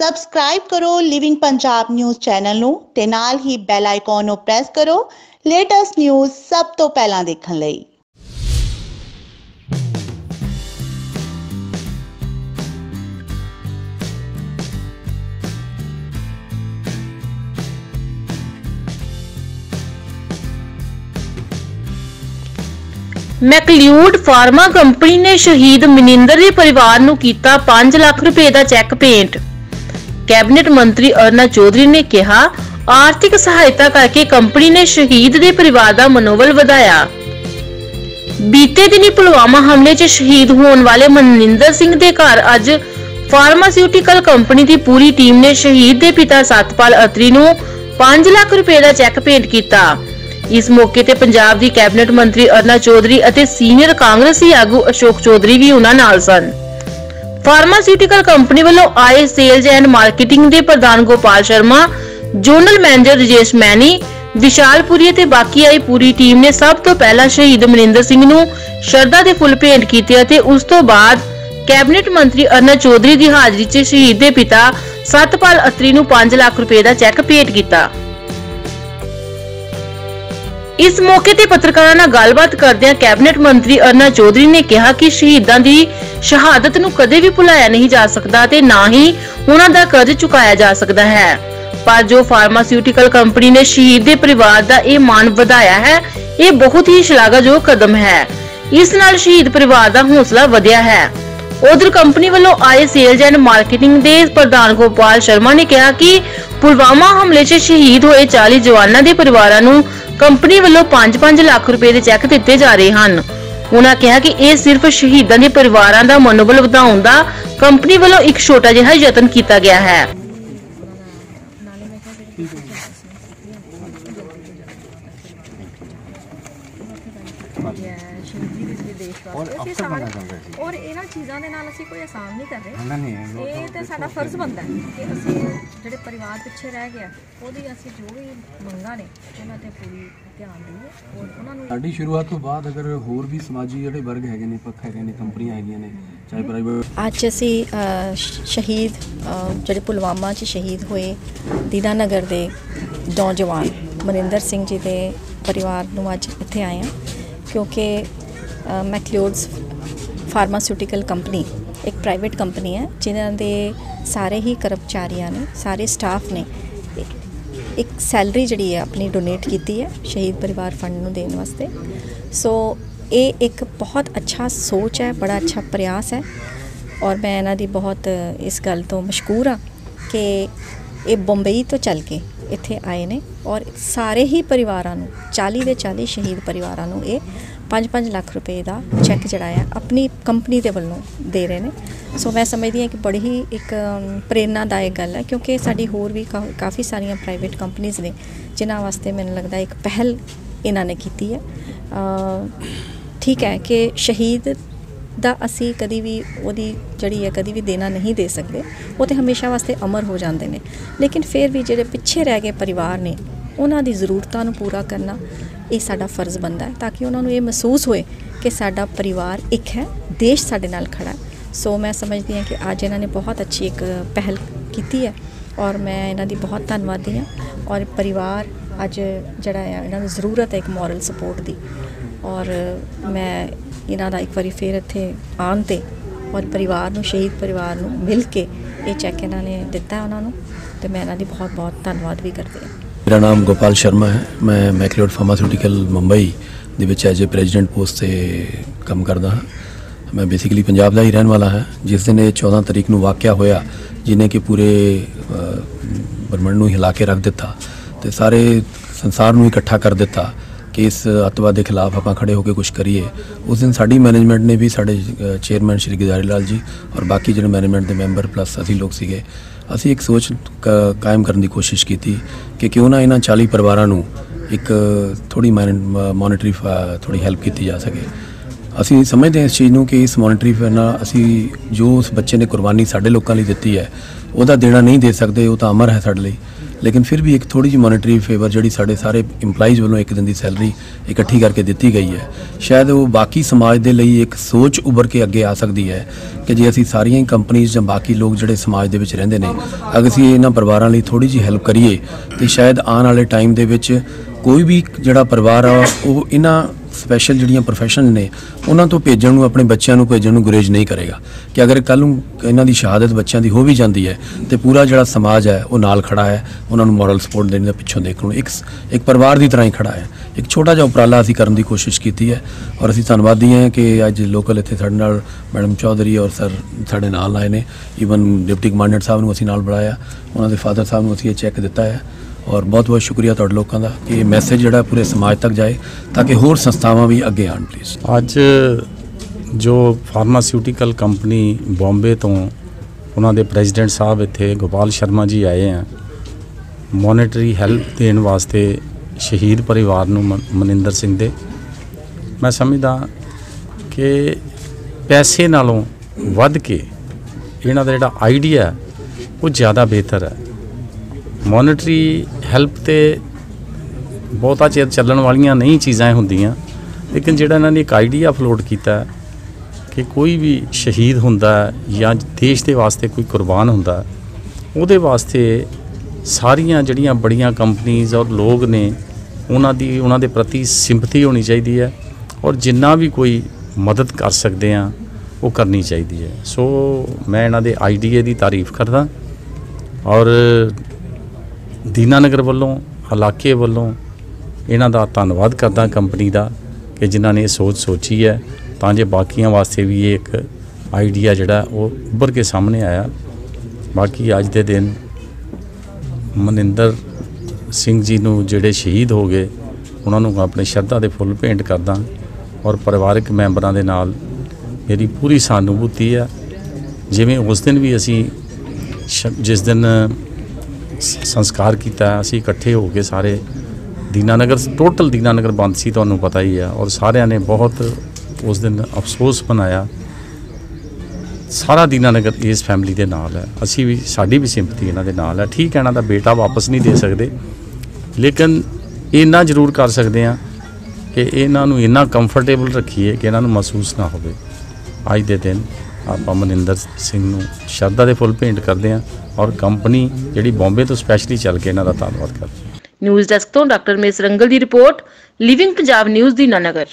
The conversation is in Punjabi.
ਸਬਸਕ੍ਰਾਈਬ ਕਰੋ ਲਿਵਿੰਗ ਪੰਜਾਬ ਨਿਊਜ਼ ਚੈਨਲ ਨੂੰ ਤੇ ਨਾਲ ਹੀ ਬੈਲ ਆਈਕਨ ਨੂੰ ਪ੍ਰੈਸ ਕਰੋ ਲੇਟੈਸਟ ਨਿਊਜ਼ ਸਭ ਤੋਂ ਪਹਿਲਾਂ ਦੇਖਣ ਲਈ। ਮੈਕਲਿਊਡ ਫਾਰਮਾ ਕੰਪਨੀ ਨੇ ਸ਼ਹੀਦ ਮਨਿੰਦਰ ਦੇ ਪਰਿਵਾਰ ਨੂੰ ਕੀਤਾ 5 ਲੱਖ ਰੁਪਏ ਦਾ ਚੈੱਕ ਪੇਂਟ ਕੈਬਨਿਟ ਮੰਤਰੀ ਅਰਨਾ ਚੌਧਰੀ ਨੇ ਕਿਹਾ, ਆਰਥਿਕ ਸਹਾਇਤਾ ਕਰਕੇ ਕੰਪਨੀ ਨੇ ਸ਼ਹੀਦ ਦੇ ਪਰਿਵਾਰ ਦਾ ਮਨੋਬਲ ਵਧਾਇਆ। ਬੀਤੇ ਦਿਨੀ ਪੁਲਵਾਮਾ ਹਮਲੇ 'ਚ ਸ਼ਹੀਦ ਹੋਣ ਵਾਲੇ ਮਨਿੰਦਰ ਸਿੰਘ ਦੇ ਘਰ ਅੱਜ ਫਾਰਮਾਸਿਊਟੀਕਲ ਕੰਪਨੀ ਦੀ ਪੂਰੀ ਟੀਮ ਨੇ ਸ਼ਹੀਦ ਦੇ ਪਿਤਾ ਸਤਪਾਲ ਅਤਰੀ ਨੂੰ 5 ਲੱਖ ਰੁਪਏ ਦਾ ਚੈੱਕ ਭੇਟ ਕੀਤਾ। ਇਸ ਮੌਕੇ ਤੇ ਪੰਜਾਬ ਦੀ ਕੈਬਨਿਟ ਮੰਤਰੀ ਅਰਨਾ ਚੌਧਰੀ ਅਤੇ ਸੀਨੀਅਰ ਕਾਂਗਰਸੀ ਆਗੂ ਅਸ਼ੋਕ ਚੌਧਰੀ ਵੀ ਉਹਨਾਂ ਨਾਲ ਸਨ। ਫਾਰਮਾਸਿਊਟੀਕਲ ਕੰਪਨੀ ਵੱਲੋਂ ਆਏ ਸੇਲਜ਼ ਐਂਡ ਮਾਰਕੀਟਿੰਗ ਦੇ ਪ੍ਰਧਾਨ ਗੋਪਾਲ ਸ਼ਰਮਾ ਜੋਨਲ ਮੈਨੇਜਰ ਰਜੇਸ਼ ਮੈਨੀ ਵਿਸ਼ਾਲਪੁਰੀ ਤੇ ਬਾਕੀ ਆਈ ਪੂਰੀ ਟੀਮ ਨੇ ਸਭ ਤੋਂ ਪਹਿਲਾਂ ਸ਼ਹੀਦ ਮਨਿੰਦਰ ਸਿੰਘ ਨੂੰ ਸ਼ਰਧਾ ਦੇ ਫੁੱਲ ਭੇਂਟ ਕੀਤੇ ਅਤੇ ਉਸ ਤੋਂ ਬਾਅਦ ਕੈਬਨਿਟ ਮੰਤਰੀ ਅਰਨਾ ਚੌਧਰੀ ਦੀ ਹਾਜ਼ਰੀ 'ਚ ਸ਼ਹੀਦ ਦੇ ਪਿਤਾ ਸਤਪਾਲ ਅਤਰੀ ਨੂੰ 5 ਲੱਖ ਰੁਪਏ ਦਾ ਚੈੱਕ ਭੇਟ ਕੀਤਾ। ਇਸ ਮੌਕੇ ਤੇ ਪੱਤਰਕਾਰਾਂ ਨਾਲ ਗੱਲਬਾਤ ਕਰਦਿਆਂ ਕੈਬਨਿਟ ਮੰਤਰੀ ਅਰਨਾ ਚੌਧਰੀ ਨੇ ਕਿਹਾ ਕਿ ਸ਼ਹੀਦਾਂ ਦੀ ਸ਼ਹਾਦਤ ਨੂੰ ਕਦੇ ਵੀ ਭੁਲਾਇਆ ਨਹੀਂ ਜਾ ਸਕਦਾ ਤੇ ਨਾ ਹੀ ਉਹਨਾਂ ਦਾ ਕਰਜ਼ ਚੁਕਾਇਆ ਜਾ ਸਕਦਾ ਹੈ। ਪਰ ਜੋ ਫਾਰਮਾਸਿਊਟੀਕਲ ਕੰਪਨੀ ਨੇ ਸ਼ਹੀਦ ਦੇ ਪਰਿਵਾਰ ਦਾ ਇਹ ਮਾਣ ਵਧਾਇਆ ਹੈ, ਇਹ ਬਹੁਤ ਹੀ ਸ਼ਲਾਘਾਯੋਗ ਕਦਮ ਹੈ। ਇਸ ਨਾਲ ਸ਼ਹੀਦ ਪਰਿਵਾਰ ਦਾ ਹੌਸਲਾ ਵਧਿਆ ਹੈ। ਉਧਰ ਕੰਪਨੀ ਵੱਲੋਂ ਆਏ ਸੇਲਜ਼ ਐਂਡ ਮਾਰਕੀਟਿੰਗ ਦੇ ਪ੍ਰਧਾਨ ਗੋਪਾਲ ਸ਼ਰਮਾ ਨੇ ਕਿਹਾ ਕਿ ਪੁਲਵਾਮਾ ਹਮਲੇ 'ਚ ਸ਼ਹੀਦ ਹੋਏ 40 ਜਵਾਨਾਂ ਦੇ ਪਰਿਵਾਰਾਂ ਨੂੰ ਕੰਪਨੀ ਵੱਲੋਂ 5-5 ਲੱਖ ਰੁਪਏ ਦੇ ਚੈੱਕ ਦਿੱਤੇ ਜਾ ਰਹੇ ਹਨ। ਉਹਨਾਂ ਕਿਹਾ ਕਿ ਇਹ ਸਿਰਫ ਸ਼ਹੀਦਾਂ ਦੇ ਪਰਿਵਾਰਾਂ ਦਾ ਮਨੋਬਲ ਵਧਾਉਣ ਦਾ ਕੰਪਨੀ ਵੱਲੋਂ ਇੱਕ ਛੋਟਾ ਜਿਹਾ ਯਤਨ ਕੀਤਾ ਗਿਆ ਹੈ। ਸ਼ਹੀਦੀ ਦੇ ਜਿਹੜੇ ਦੇਸ਼ ਵਾਸਤੇ। ਅਸੀਂ ਸਾਰੇ ਔਰ ਇਹਨਾਂ ਚੀਜ਼ਾਂ ਦੇ ਨਾਲ ਅਸੀਂ ਕੋਈ ਆਸਾਨ ਨਹੀਂ ਕਰ ਰਹੇ। ਨਹੀਂ ਨਹੀਂ ਇਹ ਤੇ ਸਾਡਾ ਫਰਜ਼ ਬਣਦਾ ਹੈ ਕਿ ਅਸੀਂ ਜਿਹੜੇ ਪਰਿਵਾਰ ਪਿੱਛੇ ਰਹਿ ਗਿਆ ਉਹਦੀ ਅਸੀਂ ਜੋ ਵੀ ਮੰਗਾਂ ਨੇ ਉਹਨਾਂ ਤੇ ਪੂਰੀ ਧਿਆਨ ਦਈਏ ਔਰ ਉਹਨਾਂ ਨੂੰ ਸਾਡੀ ਸ਼ੁਰੂਆਤ ਤੋਂ ਬਾਅਦ ਅਗਰ ਹੋਰ ਵੀ ਸਮਾਜੀ ਜਿਹੜੇ ਵਰਗ ਹੈਗੇ ਨੇ ਪੱਖ ਹੈਗੇ ਨੇ ਕੰਪਨੀਆਂ ਹੈਗੀਆਂ ਨੇ ਚਾਹੇ ਪ੍ਰਾਈਵੇਟ ਅੱਜ ਅਸੀਂ ਅ, ਸ਼- ਸ਼ਹੀਦ ਅ, ਜਿਹੜੇ ਪੁਲਵਾਮਾ 'ਚ ਸ਼ਹੀਦ ਹੋਏ ਦੀਨਾਨਗਰ ਦੇ ਨੌਜਵਾਨ ਮਨਿੰਦਰ ਸਿੰਘ ਜੀ ਦੇ ਪਰਿਵਾਰ ਨੂੰ ਅੱਜ ਇੱਥੇ ਆਏ ਹਾਂ ਕਿਉਂਕਿ ਮੈਕਲਿਓਡਸ ਫਾਰਮਾਸਿਊਟੀਕਲ ਕੰਪਨੀ ਇੱਕ ਪ੍ਰਾਈਵੇਟ ਕੰਪਨੀ ਹੈ ਜਿਨ੍ਹਾਂ ਦੇ ਸਾਰੇ ਹੀ ਕਰਮਚਾਰੀਆਂ ਨੇ, ਸਾਰੇ ਸਟਾਫ ਨੇ ਇੱਕ- ਇੱਕ ਸੈਲਰੀ ਜਿਹੜੀ ਹੈ ਆਪਣੀ ਡੋਨੇਟ ਕੀਤੀ ਹੈ ਸ਼ਹੀਦ ਪਰਿਵਾਰ ਫੰਡ ਨੂੰ ਦੇਣ ਵਾਸਤੇ। ਸੋ ਇਹ ਇੱਕ ਬਹੁਤ ਅੱਛਾ ਸੋਚ ਹੈ, ਬੜਾ ਅੱਛਾ ਪ੍ਰਯਾਸ ਹੈ ਔਰ ਮੈਂ ਇਹਨਾਂ ਦੀ ਬਹੁਤ ਇਸ ਗੱਲ ਤੋਂ ਮਸ਼ਕੂਰ ਹਾਂ ਕਿ ਇਹ ਬੰਬਈ ਤੋਂ ਚੱਲ ਕੇ ਇੱਥੇ ਆਏ ਨੇ ਔਰ ਸਾਰੇ ਹੀ ਪਰਿਵਾਰਾਂ ਨੂੰ 40 ਦੇ 40 ਸ਼ਹੀਦ ਪਰਿਵਾਰਾਂ ਨੂੰ ਇਹ 5-5 ਲੱਖ ਰੁਪਏ ਦਾ ਚੈੱਕ ਜਿਹੜਾ ਆ ਆਪਣੀ ਕੰਪਨੀ ਦੇ ਵੱਲੋਂ ਦੇ ਰਹੇ ਨੇ। ਸੋ ਮੈਂ ਸਮਝਦੀ ਹਾਂ ਕਿ ਬੜੀ ਹੀ ਇੱਕ ਅਮ, ਪ੍ਰੇਰਨਾਦਾਇਕ ਗੱਲ ਹੈ ਕਿਉਂਕਿ ਸਾਡੀ ਹੋਰ ਵੀ ਕਾ- ਕਾਫੀ ਸਾਰੀਆਂ ਪ੍ਰਾਈਵੇਟ ਕੰਪਨੀਆਂ ਨੇ ਜਿਨ੍ਹਾਂ ਵਾਸਤੇ ਮੈਨੂੰ ਲੱਗਦਾ ਇੱਕ ਪਹਿਲ ਇਹਨਾਂ ਨੇ ਕੀਤੀ ਹੈ। ਠੀਕ ਹੈ ਕਿ ਸ਼ਹੀਦ ਦਾ ਅਸੀਂ ਕਦੀ ਵੀ ਉਹਦੀ ਜਿਹੜੀ ਹੈ, ਕਦੀ ਵੀ ਦੇਣਾ ਨਹੀਂ ਦੇ ਸਕਦੇ। ਉਹ ਤੇ ਹਮੇਸ਼ਾ ਵਾਸਤੇ ਅਮਰ ਹੋ ਜਾਂਦੇ ਨੇ। ਲੇਕਿਨ ਫਿਰ ਵੀ ਜਿਹੜੇ ਪਿੱਛੇ ਰਹਿ ਗਏ ਪਰਿਵਾਰ ਨੇ, ਉਹਨਾਂ ਦੀ ਜ਼ਰੂਰਤਾਂ ਨੂੰ ਪੂਰਾ ਕਰਨਾ ਇਹ ਸਾਡਾ ਫਰਜ਼ ਬਣਦਾ ਹੈ, ਤਾਂ ਕਿ ਉਹਨਾਂ ਨੂੰ ਇਹ ਮਹਿਸੂਸ ਹੋਏ ਕਿ ਸਾਡਾ ਪਰਿਵਾਰ ਇੱਕ ਹੈ, ਦੇਸ਼ ਸਾਡੇ ਨਾਲ ਖੜਾ ਹੈ। ਸੋ ਮੈਂ ਸਮਝਦੀ ਹਾਂ ਕਿ ਅੱਜ ਇਹਨਾਂ ਨੇ ਬਹੁਤ ਅੱਛੀ ਇੱਕ ਪਹਿਲ ਕੀਤੀ ਹੈ ਔਰ ਮੈਂ ਇਹਨਾਂ ਦੀ ਬਹੁਤ ਧੰਨਵਾਦੀ ਹਾਂ ਔਰ ਪਰਿਵਾਰ ਅੱਜ ਜਿਹੜਾ ਹੈ, ਇਹਨਾਂ ਨੂੰ ਜ਼ਰੂਰਤ ਹੈ ਇੱਕ ਮੋਰਲ ਸਪੋਰਟ ਦੀ। ਔਰ ਮੈਂ ਇਹਨਾਂ ਦਾ ਇੱਕ ਵਾਰੀ ਫੇਰ ਇੱਥੇ ਆਉਣ ਤੇ ਔਰ ਪਰਿਵਾਰ ਨੂੰ, ਸ਼ਹੀਦ ਪਰਿਵਾਰ ਨੂੰ ਮਿਲ ਕੇ ਇਹ ਚੈੱਕ ਇਹਨਾਂ ਨੇ ਦਿੱਤਾ ਉਹਨਾਂ ਨੂੰ ਤੇ ਮੈਂ ਇਹਨਾਂ ਦੀ ਬਹੁਤ ਬਹੁਤ ਧੰਨਵਾਦ ਵੀ ਕਰਦੀ ਹਾਂ। ਮੇਰਾ ਨਾਮ ਗੋਪਾਲ ਸ਼ਰਮਾ ਹੈ। ਮੈਂ ਮੈਕਲੋਡ ਫਾਰਮਾਸਿਊਟੀਕਲ ਮੁੰਬਈ ਦੇ ਵਿੱਚ ਐਜ ਏ ਪ੍ਰੈਜ਼ੀਡੈਂਟ ਪੋਸਟ ਤੇ ਕੰਮ ਕਰਦਾ ਹਾਂ। ਮੈਂ ਬੇਸਿਕਲੀ ਪੰਜਾਬ ਦਾ ਹੀ ਰਹਿਣ ਵਾਲਾ ਹਾਂ। ਜਿਸ ਦਿਨ ਇਹ 14 ਤਰੀਕ ਨੂੰ ਵਾਕਿਆ ਹੋਇਆ, ਜਿਨੇ ਕਿ ਪੂਰੇ ਬ੍ਰਹਮੰਡ ਨੂੰ ਹਿਲਾ ਕੇ ਰੱਖ ਦਿੱਤਾ ਤੇ ਸਾਰੇ ਸੰਸਾਰ ਨੂੰ ਇਕੱਠਾ ਕਰ ਦਿੱਤਾ ਇਸ ਅੱਤਵਾਦ ਦੇ ਖਿਲਾਫ ਆਪਾਂ ਖੜੇ ਹੋ ਕੇ ਕੁਝ ਕਰੀਏ। ਉਸ ਦਿਨ ਸਾਡੀ ਮੈਨੇਜਮੈਂਟ ਨੇ ਵੀ ਸਾਡੇ ਚੇਅਰਮੈਨ ਸ਼੍ਰੀ ਗਿਦਾਰੀ ਲਾਲ ਜੀ ਔਰ ਬਾਕੀ ਜਿਹੜੇ ਮੈਨੇਜਮੈਂਟ ਦੇ ਮੈਂਬਰ ਪਲੱਸ ਅਸੀਂ ਲੋਕ ਸੀਗੇ, ਅਸੀਂ ਇੱਕ ਸੋਚ ਕ- ਕਾਇਮ ਕਰਨ ਦੀ ਕੋਸ਼ਿਸ਼ ਕੀਤੀ ਕਿ ਕਿਉਂ ਨਾ ਇਹਨਾਂ 40 ਪਰਿਵਾਰਾਂ ਨੂੰ ਇੱਕ ਥੋੜੀ ਮੋਨਿਟਰੀ ਥੋੜੀ ਹੈਲਪ ਕੀਤੀ ਜਾ ਸਕੇ। ਅਸੀਂ ਸਮਝਦੇ ਹਾਂ ਇਸ ਚੀਜ਼ ਨੂੰ ਕਿ ਇਸ ਮੋਨਿਟਰੀ ਨਾਲ ਅਸੀਂ ਜੋ ਉਸ ਬੱਚੇ ਨੇ ਕੁਰਬਾਨੀ ਸਾਡੇ ਲੋਕਾਂ ਲਈ ਦਿੱਤੀ ਹੈ, ਉਹਦਾ ਦੇਣਾ ਨਹੀਂ ਦੇ ਸਕਦੇ, ਉਹ ਤਾਂ ਅਮਰ ਹੈ ਸਾਡੇ ਲਈ। ਲੇਕਿਨ ਫਿਰ ਵੀ ਇੱਕ ਥੋੜੀ ਜਿਹੀ ਮੋਨਿਟਰੀ ਫੇਵਰ ਜਿਹੜੀ ਸਾਡੇ ਸਾਰੇ EMPLOYEES ਵੱਲੋਂ ਇੱਕ ਦਿਨ ਦੀ ਸੈਲਰੀ ਇਕੱਠੀ ਕਰਕੇ ਦਿੱਤੀ ਗਈ ਹੈ। ਸ਼ਾਇਦ ਉਹ ਬਾਕੀ ਸਮਾਜ ਦੇ ਲਈ ਇੱਕ ਸੋਚ ਉੱਭਰ ਕੇ ਅੱਗੇ ਆ ਸਕਦੀ ਹੈ ਕਿ ਜੇ ਅਸੀਂ ਸਾਰੀਆਂ ਹੀ ਕੰਪਨੀਆਂ ਜਾਂ ਬਾਕੀ ਲੋਕ ਜਿਹੜੇ ਸਮਾਜ ਦੇ ਵਿੱਚ ਰਹਿੰਦੇ ਨੇ, ਅਗਰ ਅਸੀਂ ਇਹਨਾਂ ਪਰਿਵਾਰਾਂ ਲਈ ਥੋੜੀ ਜਿਹੀ ਹੈਲਪ ਕਰੀਏ, ਤੇ ਸ਼ਾਇਦ ਆਉਣ ਵਾਲੇ ਟਾਈਮ ਦੇ ਵਿੱਚ ਕੋਈ ਵੀ ਜਿਹੜਾ ਪਰਿਵਾਰ ਆ, ਉਹ ਇਹਨਾਂ ਸਪੈਸ਼ਲ ਜਿਹੜੀਆਂ ਪ੍ਰੋਫੈਸ਼ਨ ਨੇ, ਉਹਨਾਂ ਤੋਂ ਭੇਜਣ ਨੂੰ, ਆਪਣੇ ਬੱਚਿਆਂ ਨੂੰ ਭੇਜਣ ਨੂੰ ਗੁਰੇਜ਼ ਨਹੀਂ ਕਰੇਗਾ। ਕਿ ਅਗਰ ਕੱਲ ਨੂੰ ਇਹਨਾਂ ਦੀ ਸ਼ਹਾਦਤ ਬੱਚਿਆਂ ਦੀ ਹੋ ਵੀ ਜਾਂਦੀ ਹੈ, ਤੇ ਪੂਰਾ ਜਿਹੜਾ ਸਮਾਜ ਹੈ, ਉਹ ਨਾਲ ਖੜਾ ਹੈ, ਉਹਨਾਂ ਨੂੰ ਮੋਰਲ ਸਪੋਰਟ ਦੇਣ ਦਾ ਪਿੱਛੋਂ ਦੇਖਣ ਨੂੰ। ਇੱਕ ਇੱਕ ਪਰਿਵਾਰ ਦੀ ਤਰ੍ਹਾਂ ਹੀ ਖੜਾ ਹੈ। ਇੱਕ ਛੋਟਾ ਜਿਹਾ ਉਪਰਾਲਾ ਅਸੀਂ ਕਰਨ ਦੀ ਕੋਸ਼ਿਸ਼ ਕੀਤੀ ਹੈ, ਔਰ ਅਸੀਂ ਧੰਨਵਾਦੀ ਹਾਂ ਕਿ ਅੱਜ ਲੋਕਲ ਇੱਥੇ ਸਾਡੇ ਨਾਲ ਮੈਡਮ ਚੌਧਰੀ ਔਰ ਸਰ ਸਾਡੇ ਨਾਲ ਆਏ ਨੇ। ਈਵਨ ਡਿਪਟੀ ਕਮਾਂਡੈਂਟ ਸਾਹਿਬ ਨੂੰ ਅਸੀਂ ਨਾਲ ਬੁਲਾਇਆ, ਉਹਨਾਂ ਦੇ ਫਾਦਰ ਸਾਹਿਬ ਨੂੰ ਅਸੀਂ ਇਹ ਚੈੱਕ ਦਿੱਤਾ ਹੈ। ਔਰ ਬਹੁਤ ਬਹੁਤ ਸ਼ੁਕਰੀਆ ਤੁਹਾਡੇ ਲੋਕਾਂ ਦਾ ਕਿ ਇਹ ਮੈਸੇਜ ਜਿਹੜਾ ਪੂਰੇ ਸਮਾਜ ਤੱਕ ਜਾਏ ਤਾਂ ਕਿ ਹੋਰ ਸੰਸਥਾਵਾਂ ਵੀ ਅੱਗੇ ਆਉਣ ਪਲੀਜ਼ ਅੱਜ ਜੋ ਫਾਰਮਾਸਿਊਟੀਕਲ ਕੰਪਨੀ ਬੰਬੇ ਤੋਂ ਉਹਨਾਂ ਦੇ ਪ੍ਰੈਜ਼ੀਡੈਂਟ ਸਾਹਿਬ ਇੱਥੇ ਗੋਪਾਲ ਸ਼ਰਮਾ ਜੀ ਆਏ ਆ ਮੋਨਿਟਰੀ ਹੈਲਪ ਦੇਣ ਵਾਸਤੇ ਸ਼ਹੀਦ ਪਰਿਵਾਰ ਨੂੰ ਮ- ਮਨਿੰਦਰ ਸਿੰਘ ਦੇ। ਮੈਂ ਸਮਝਦਾ ਕਿ ਪੈਸੇ ਨਾਲੋਂ ਵੱਧ ਕੇ ਇਹਨਾਂ ਦਾ ਜਿਹੜਾ ਆਈਡੀਆ ਉਹ ਜ਼ਿਆਦਾ ਬਿਹਤਰ ਹੈ। ਮੋਨਿਟਰੀ ਹੈਲਪ ਤੇ ਬਹੁਤਾ ਚਿਰ ਚੱਲਣ ਵਾਲੀਆਂ ਨਹੀਂ ਚੀਜ਼ਾਂ ਹੁੰਦੀਆਂ, ਲੇਕਿਨ ਜਿਹੜਾ ਇਹਨਾਂ ਨੇ ਇੱਕ ਆਈਡੀਆ ਫਲੋਟ ਕੀਤਾ ਕਿ ਕੋਈ ਵੀ ਸ਼ਹੀਦ ਹੁੰਦਾ ਜਾਂ ਦੇਸ਼ ਦੇ ਵਾਸਤੇ ਕੋਈ ਕੁਰਬਾਨ ਹੁੰਦਾ, ਉਹਦੇ ਵਾਸਤੇ ਸਾਰੀਆਂ ਜਿਹੜੀਆਂ ਬੜੀਆਂ ਕੰਪਨੀਆਂ ਔਰ ਲੋਕ ਨੇ, ਉਹਨਾਂ ਦੀ, ਉਹਨਾਂ ਦੇ ਪ੍ਰਤੀ ਸਿੰਪਥੀ ਹੋਣੀ ਚਾਹੀਦੀ ਹੈ ਔਰ ਜਿੰਨਾ ਵੀ ਕੋਈ ਮਦਦ ਕਰ ਸਕਦੇ ਆ, ਉਹ ਕਰਨੀ ਚਾਹੀਦੀ ਹੈ। ਸੋ ਮੈਂ ਇਹਨਾਂ ਦੇ ਆਈਡੀਏ ਦੀ ਤਾਰੀਫ ਕਰਦਾ ਔਰ ਦੀਨਾਨਗਰ ਵੱਲੋਂ, ਇਲਾਕੇ ਵੱਲੋਂ ਇਹਨਾਂ ਦਾ ਧੰਨਵਾਦ ਕਰਦਾ ਕੰਪਨੀ ਦਾ ਕਿ ਜਿਨ੍ਹਾਂ ਨੇ ਇਹ ਸੋਚ ਸੋਚੀ ਹੈ। ਤਾਂ ਜੇ ਬਾਕੀਆਂ ਵਾਸਤੇ ਵੀ ਇਹ ਇੱਕ ਆਈਡੀਆ ਜਿਹੜਾ ਉਹ ਉੱਭਰ ਕੇ ਸਾਹਮਣੇ ਆਇਆ। ਬਾਕੀ ਅੱਜ ਦੇ ਦਿਨ ਮਨਿੰਦਰ ਸਿੰਘ ਜੀ ਨੂੰ ਜਿਹੜੇ ਸ਼ਹੀਦ ਹੋ ਗਏ, ਉਹਨਾਂ ਨੂੰ ਆਪਣੇ ਸ਼ਰਧਾ ਦੇ ਫੁੱਲ ਭੇਂਟ ਕਰਦਾ ਔਰ ਪਰਿਵਾਰਕ ਮੈਂਬਰਾਂ ਦੇ ਨਾਲ ਮੇਰੀ ਪੂਰੀ ਸਹਾਨੁਭੂਤੀ ਹੈ। ਜਿਵੇਂ ਉਸ ਦਿਨ ਵੀ ਅਸੀਂ ਸ਼- ਜਿਸ ਦਿਨ ਸੰਸਕਾਰ ਕੀਤਾ, ਅਸੀਂ ਇਕੱਠੇ ਹੋ ਕੇ ਸਾਰੇ ਦੀਨਾਨਗਰ ਟੋਟਲ ਦੀਨਾਨਗਰ ਬੰਦ ਸੀ, ਤੁਹਾਨੂੰ ਪਤਾ ਹੀ ਆ, ਔਰ ਸਾਰਿਆਂ ਨੇ ਬਹੁਤ ਉਸ ਦਿਨ ਅਫਸੋਸ ਮਨਾਇਆ। ਸਾਰਾ ਦੀਨਾਨਗਰ ਇਸ ਫੈਮਿਲੀ ਦੇ ਨਾਲ ਹੈ। ਅਸੀਂ ਵੀ, ਸਾਡੀ ਵੀ ਸਿੰਪਥੀ ਇਹਨਾਂ ਦੇ ਨਾਲ ਹੈ। ਠੀਕ ਹੈ, ਇਹਨਾਂ ਦਾ ਬੇਟਾ ਵਾਪਸ ਨਹੀਂ ਦੇ ਸਕਦੇ। ਲੇਕਿਨ ਇੰਨਾ ਜ਼ਰੂਰ ਕਰ ਸਕਦੇ ਆ ਕਿ ਇਹਨਾਂ ਨੂੰ ਇੰਨਾ ਕੰਫਰਟੇਬਲ ਰੱਖੀਏ ਕਿ ਇਹਨਾਂ ਨੂੰ ਮਹਿਸੂਸ ਨਾ ਹੋਵੇ। ਅੱਜ ਦੇ ਦਿਨ ਆਪਾਂ ਮਨਿੰਦਰ ਸਿੰਘ ਨੂੰ ਸ਼ਰਧਾ ਦੇ ਫੁੱਲ ਭੇਂਟ ਕਰਦੇ ਆ ਔਰ ਕੰਪਨੀ ਜਿਹੜੀ ਬੰਬੇ ਤੋਂ ਸਪੈਸ਼ਲੀ ਚੱਲ ਕੇ ਇਹਨਾਂ ਦਾ ਧੰਨਵਾਦ ਕਰਦੀ ਨਿਊਜ਼ ਡੈਸਕ ਤੋਂ ਡਾਕਟਰ ਮੇਸ ਰੰਗਲ ਦੀ ਰਿਪੋਰਟ ਲਿਵਿੰਗ ਪੰਜਾਬ ਨਿਊਜ਼ ਦੀ ਨਨਗਰ।